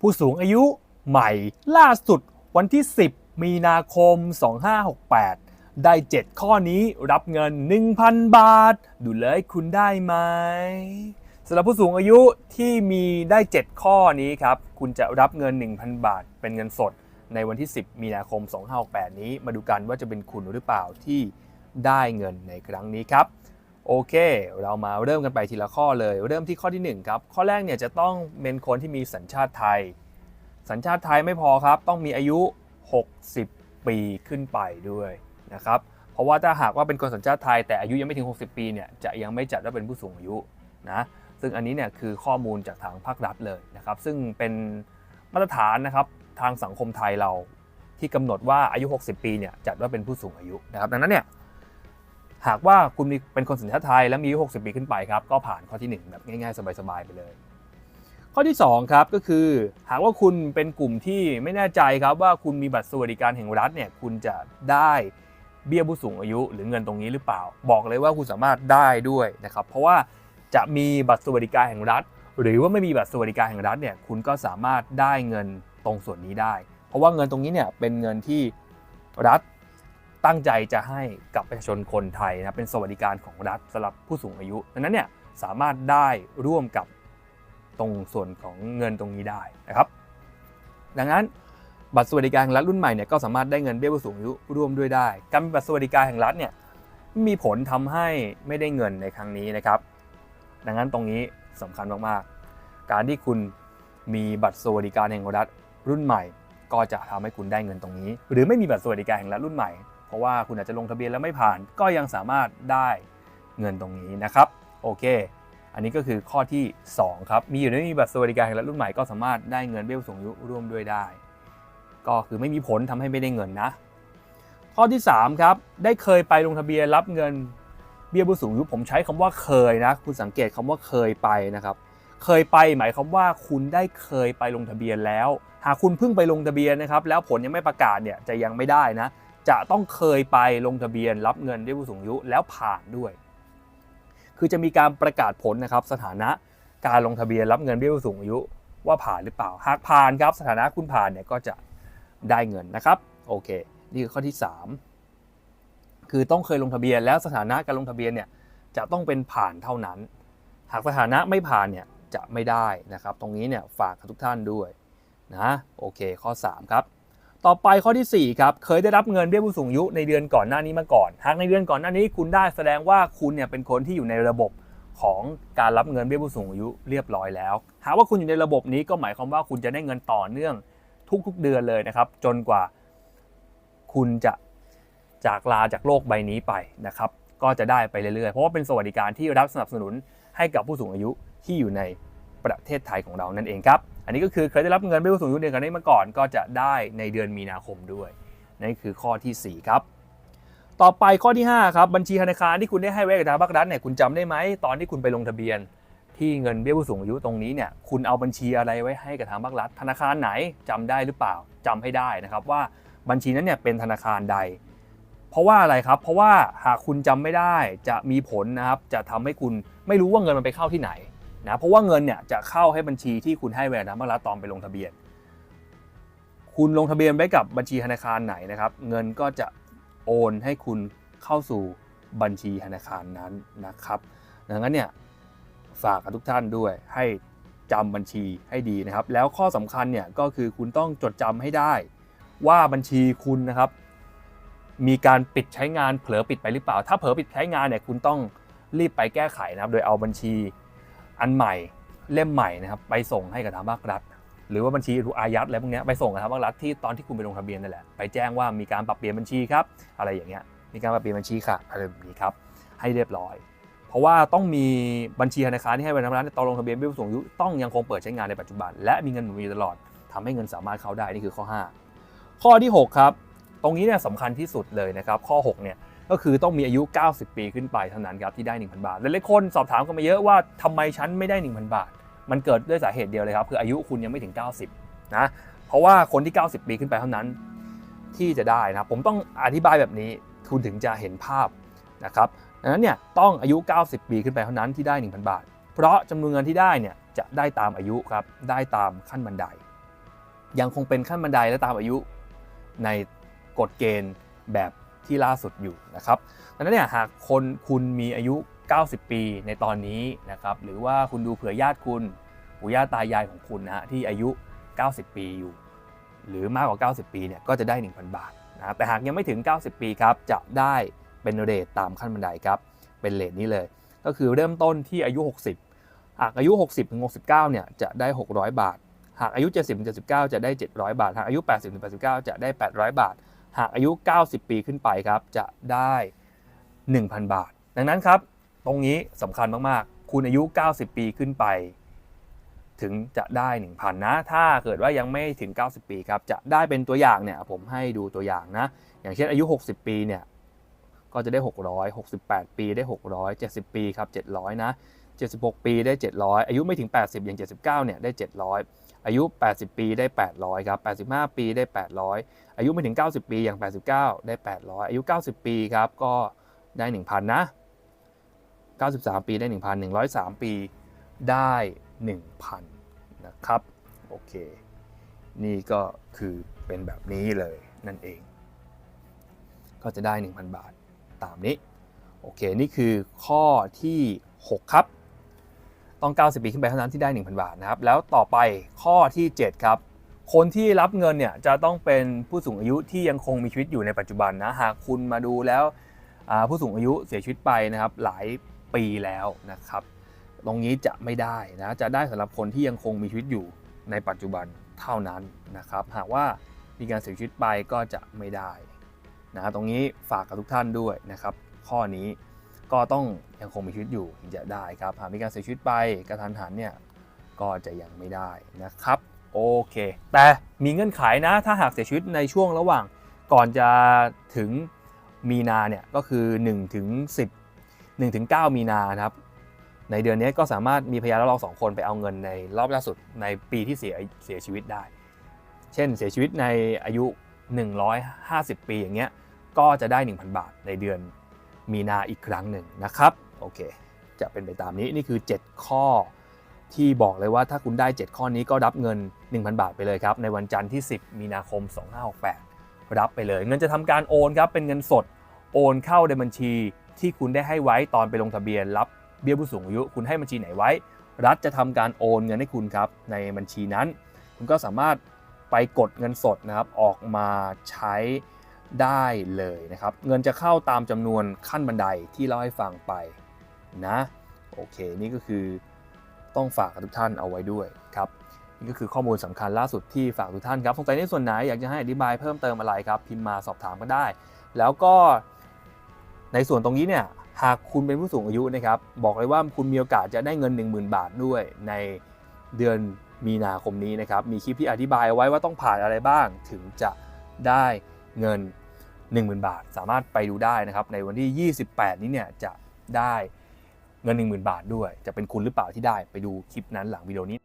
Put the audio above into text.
ผู้สูงอายุใหม่ล่าสุดวันที่ 10 มีนาคม 2568 ได้ 7 ข้อนี้รับเงิน 1,000 บาท ดูเลยคุณได้ไหมสำหรับผู้สูงอายุที่มีได้ 7 ข้อนี้ครับ คุณจะรับเงิน 1,000 บาท เป็นเงินสดในวันที่ 10 มีนาคม 2568 นี้ มาดูกันว่าจะเป็นคุณหรือเปล่าที่ได้เงินในครั้งนี้ครับ โอเค เรามาเริ่มกันไปทีละข้อเลย เริ่มที่ข้อที่1ครับข้อแรกเนี่ยจะต้องเป็นคนที่มีสัญชาติไทย สัญชาติไทยไม่พอครับ ต้องมีอายุ 60 ปีขึ้นไปด้วยนะครับเพราะว่าถ้าหากว่าเป็นคนสัญชาติไทย แต่อายุยังไม่ถึง 60 ปีเนี่ยจะยังไม่จัดว่าเป็นผู้สูงอายุนะซึ่งอันนี้เนี่ยคือข้อมูลจากทางภาครัฐเลยนะครับ ซึ่งเป็นมาตรฐานนะครับทางสังคมไทยเราที่กำหนดว่าอายุ 60 ปีเนี่ยจัดว่าเป็นผู้สูงอายุนะครับดังนั้นเนี่ย หากว่าคุณมีเป็นคนสัญชาติไทยและมีอายุ60 ปีขึ้นไปครับก็ผ่านข้อทีหนึ่1 แบบง่ายๆ สบายๆไปเลย ข้อที่ 2 ครับก็คือ หากว่าคุณเป็นกลุ่มที่ไม่แน่ใจครับว่าคุณมีบัตรสวัสดิการแห่งรัฐเนี่ยคุณจะได้เบี้ยผู้สูงอายุหรือเงินตรงนี้หรือเปล่า บอกเลยว่าคุณสามารถได้ด้วยนะครับเพราะว่าจะมีบัตรสวัสดิการแห่งรัฐ หรือว่าไม่มีบัตรสวัสดิการแห่งรัฐเนี่ยคุณก็สามารถได้เงินตรงส่วนนี้ได้ เพราะว่าเงินตรงนี้เนี่ยเป็นเงินที่รัฐ ตั้งใจจะให้กับประชาชนคนไทยนะเป็นสวัสดิการของรัฐสำหรับผู้สูงอายุดังนั้นเนี่ยสามารถได้ร่วมกับตรงส่วนของเงินตรงนี้ได้นะครับ ดังนั้นบัตรสวัสดิการแห่งรัฐรุ่นใหม่เนี่ยก็สามารถได้เงินเบี้ยผู้สูงอายุร่วมด้วยได้ การมีบัตรสวัสดิการแห่งรัฐเนี่ยมีผลทำให้ไม่ได้เงินในครั้งนี้นะครับ ดังนั้นตรงนี้สำคัญมากๆ การที่คุณมีบัตรสวัสดิการแห่งรัฐรุ่นใหม่ ก็จะทำให้คุณได้เงินตรงนี้ หรือไม่มีบัตรสวัสดิการแห่งรัฐรุ่นใหม่ เพราะว่าคุณอาจจะลงทะเบียนแล้วไม่ผ่าน ก็ยังสามารถได้เงินตรงนี้นะครับ โอเค อันนี้ก็คือข้อที่ 2 ครับ มีอยู่ในมีบัตรสวัสดิการแห่งรัฐรุ่นใหม่ก็สามารถได้เงินเบี้ยผู้สูงอายุร่วมด้วยได้ ก็คือไม่มีผลทำให้ไม่ได้เงินนะ ข้อที่ 3 ครับ ได้เคยไปลงทะเบียนรับเงินเบี้ยผู้สูงอายุผมใช้คำว่าเคยนะ คุณสังเกตคำว่าเคยไปนะครับ เคยไปหมายความว่าคุณได้เคยไปลงทะเบียนแล้ว หากคุณเพิ่งไปลงทะเบียนนะครับ แล้วผลยังไม่ประกาศเนี่ยจะยังไม่ได้นะ จะต้องเคยไปลงทะเบียนรับเงินเบี้ยผู้สูงอายุแล้วผ่านด้วย คือจะมีการประกาศผลนะครับ สถานะการลงทะเบียนรับเงินเบี้ยผู้สูงอายุว่าผ่านหรือเปล่า หากผ่านครับสถานะคุณผ่านเนี่ยก็จะได้เงินนะครับโอเค นี่คือข้อที่ 3 คือต้องเคยลงทะเบียนแล้วสถานะการลงทะเบียนเนี่ยจะต้องเป็นผ่านเท่านั้น หากสถานะไม่ผ่านเนี่ยจะไม่ได้นะครับ ตรงนี้เนี่ยฝากทุกท่านด้วยนะโอเค ข้อ 3 ครับ ต่อไปข้อที่ 4 ครับ เคยได้รับเงินเบี้ยผู้สูงอายุในเดือนก่อนหน้านี้มาก่อน หากในเดือนก่อนหน้านี้คุณได้แสดงว่าคุณเนี่ยเป็นคนที่อยู่ในระบบของการรับเงินเบี้ยผู้สูงอายุเรียบร้อยแล้ว หากว่าคุณอยู่ในระบบนี้ก็หมายความว่าคุณจะได้เงินต่อเนื่องทุกๆเดือนเลยนะครับ จนกว่าคุณจะจากลาจากโลกใบนี้ไปนะครับ ก็จะได้ไปเรื่อยๆ เพราะว่าเป็นสวัสดิการที่รัฐสนับสนุนให้กับผู้สูงอายุที่อยู่ในประเทศไทยของเรานั่นเองครับ อันนี้ก็คือเคยได้รับเงินเบี้ยผู้สูงอายุเดือนกันนี้มาก่อน ก็จะได้ในเดือนมีนาคมด้วยนั่นคือข้อทีสี่ 4 ครับ ต่อไปข้อที่ 5 ครับ บัญชีธนาคารที่คุณได้ให้ไว้กับทางภาครัฐเนี่ยคุณจำได้ไหมตอนที่คุณไปลงทะเบียน ที่เงินเบี้ยผู้สูงอายุตรงนี้เนี่ยคุณเอาบัญชีอะไรไว้ให้กับทางภาครัฐ ธนาคารไหนจำได้หรือเปล่าจำให้ได้นะครับว่าบัญชีนั้นเนี่ยเป็นธนาคารใด เพราะว่าอะไรครับ เพราะว่าหากคุณจำไม่ได้จะมีผลนะครับจะทำให้คุณไม่รู้ว่าเงินมันไปเข้าที่ไหน นะเพราะว่าเงินเนี่ยจะเข้าให้บัญชีที่คุณให้ไว้กับทางภาครัฐตอนไปลงทะเบียน คุณลงทะเบียนไว้กับบัญชีธนาคารไหนนะครับ เงินก็จะโอนให้คุณเข้าสู่บัญชีธนาคารนั้นนะครับดังนั้นเนี่ยฝากกับทุกท่านด้วยให้จำบัญชีให้ดีนะครับ แล้วข้อสำคัญเนี่ยก็คือคุณต้องจดจำให้ได้ ว่าบัญชีคุณนะครับ มีการปิดใช้งานเผลอปิดไปหรือเปล่า ถ้าเผลอปิดใช้งานเนี่ยคุณต้องรีบไปแก้ไขนะครับ โดยเอาบัญชี อันใหม่เล่มใหม่นะครับไปส่งให้กับทางภาครัฐ หรือว่าบัญชีถูกอายัดอะไรพวกนี้ไปส่งกับทางภาครัฐที่ตอนที่คุณไปลงทะเบียนนั่นแหละไปแจ้งว่ามีการปรับเปลี่ยนบัญชีครับอะไรอย่างเงี้ยมีการปรับเปลี่ยนบัญชีค่ะอะไรแบบนี้ครับให้เรียบร้อย เพราะว่าต้องมีบัญชีธนาคารที่ให้ไว้ทางร้านตอนลงทะเบียนเบี้ยผู้สูงอายุต้องยังคงเปิดใช้งานในปัจจุบัน และมีเงินหมุนเวียนตลอดทำให้เงินสามารถเข้าได้นี่คือข้อ 5 ข้อที่ 6 ครับ ตรงนี้เนี่ยสำคัญที่สุดเลยนะครับข้อ6เนี่ย ก็คือต้องมีอายุ 90 ปีขึ้นไปเท่านั้นครับที่ได้ 1,000 บาท หลายๆคนสอบถามกันมาเยอะว่าทำไมฉันไม่ได้ 1,000 บาท มันเกิดด้วยสาเหตุเดียวเลยครับ คืออายุคุณยังไม่ถึง 90 นะ เพราะว่าคนที่ 90 ปีขึ้นไปเท่านั้นที่จะได้นะผมต้องอธิบายแบบนี้คุณถึงจะเห็นภาพนะครับดังนั้นเนี่ยต้องอายุ 90 ปีขึ้นไปเท่านั้นที่ได้ 1,000 บาท เพราะจำนวนเงินที่ได้เนี่ยจะได้ตามอายุครับได้ตามขั้นบันได ยังคงเป็นขั้นบันไดและตามอายุในกฎเกณฑ์แบบ ที่ล่าสุดอยู่นะครับดังนั้นเนี่ยหากคนคุณมีอายุ 90 ปีในตอนนี้นะครับหรือว่าคุณดูเผื่อญาติคุณปู่ย่าตายายของคุณนะฮะที่อายุ 90 ปีอยู่ หรือมากกว่า 90 ปีเนี่ยก็จะได้ 1,000 บาทนะแต่หากยังไม่ถึง 90 ปีครับจะได้เป็นเรทตามขั้นบันไดครับเป็นเรทนี้เลย ก็คือเริ่มต้นที่อายุ 60 หากอายุ 60ถึง69เนี่ยจะได้ 600 บาท หากอายุ 70ถึง79 จะได้ 700 บาท หากอายุ 80ถึง89 จะได้ 800 บาท หากอายุ 90 ปีขึ้นไปครับจะได้ 1,000 บาท ดังนั้นครับ ตรงนี้สำคัญมากๆ คุณอายุ 90 ปีขึ้นไป ถึงจะได้ 1,000 นะ ถ้าเกิดว่ายังไม่ถึง 90 ปีครับจะได้เป็นตัวอย่างเนี่ยผมให้ดูตัวอย่างนะ อย่างเช่นอายุ 60 ปีเนี่ยก็จะได้ 600 68 ปีได้ 600 70 ปีครับ700 นะ 76 ปีได้ 700 อายุไม่ถึง 80 อย่าง 79 เนี่ย ได้ 700 อายุ 80 ปีได้ 800ครับ 85 ปีได้ 800 อายุไม่ถึง 90 ปีอย่าง 89 ได้ 800 อายุ 90 ปีครับก็ได้ 1,000 นะ 93 ปีได้ 1,000 103 ปีได้ 1,000 นะครับ โอเค นี่ก็คือเป็นแบบนี้เลยนั่นเอง ก็จะได้ 1,000 บาทตามนี้ โอเค นี่คือข้อที่ 6 ครับ ต้อง 90 ปีขึ้นไปเท่านั้นที่ได้ 1,000 บาทนะครับ แล้วต่อไปข้อที่ 7 ครับ คนที่รับเงินเนี่ยจะต้องเป็นผู้สูงอายุที่ยังคงมีชีวิตอยู่ในปัจจุบันนะ หากคุณมาดูแล้วผู้สูงอายุเสียชีวิตไปนะครับหลายปีแล้วนะครับ ตรงนี้จะไม่ได้นะ จะได้สำหรับคนที่ยังคงมีชีวิตอยู่ในปัจจุบันเท่านั้นนะครับ หากว่ามีการเสียชีวิตไปก็จะไม่ได้นะตรงนี้ฝากกับทุกท่านด้วยนะครับ ข้อนี้ ก็ต้องยังคงมีชีวิตอยู่ถึงจะได้ครับหากมีการเสียชีวิตไปกระทันหันเนี่ยก็จะยังไม่ได้นะครับโอเค แต่มีเงื่อนไขนะถ้าหากเสียชีวิตในช่วงระหว่างก่อนจะถึงมีนาเนี่ยก็คือ1ถึง10 1ถึง9มีนานะครับในเดือนนี้ก็สามารถมีพยานรับรองสองคนไปเอาเงินในรอบล่าสุดในปีที่เสียเสียชีวิตได้ เช่นเสียชีวิตในอายุ 150 ปีอย่างเงี้ยก็จะได้ 1,000 บาทในเดือน มีนาอีกครั้งหนึ่งนะครับโอเคจะเป็นไปตามนี้นี่คือ 7 ข้อที่บอกเลยว่าถ้าคุณได้ 7 ข้อนี้ก็รับเงิน 1,000 บาทไปเลยครับ ในวันจันทร์ที่ 10 มีนาคม 2568 รับไปเลย เงินจะทำการโอนครับเป็นเงินสดโอนเข้าในบัญชีที่คุณได้ให้ไว้ตอนไปลงทะเบียน รับเบี้ยผู้สูงอายุ คุณให้บัญชีไหนไว้ รัฐจะทำการโอนเงินให้คุณครับในบัญชีนั้น คุณก็สามารถไปกดเงินสดนะครับออกมาใช้ ได้เลยนะครับ เงินจะเข้าตามจำนวนขั้นบันไดที่เล่าให้ฟังไปนะโอเคนี่ก็คือต้องฝากกับทุกท่านเอาไว้ด้วยครับนี่ก็คือข้อมูลสำคัญล่าสุดที่ฝากทุกท่านครับสงสัยในส่วนไหนอยากจะให้อธิบายเพิ่มเติมอะไรครับ พิมพ์มาสอบถามก็ได้ แล้วก็ในส่วนตรงนี้เนี่ยหากคุณเป็นผู้สูงอายุนะครับ บอกเลยว่าคุณมีโอกาสจะได้เงิน 10,000 บาทด้วยในเดือนมีนาคมนี้นะครับ มีคลิปที่อธิบายไว้ว่าต้องผ่านอะไรบ้างถึงจะได้เงิน 10,000 บาท สามารถไปดูได้นะครับ ในวันที่ 28 นี้เนี่ยจะได้เงิน 10,000 บาทด้วย จะเป็นคุณหรือเปล่าที่ได้ไปดูคลิปนั้นหลังวิดีโอนี้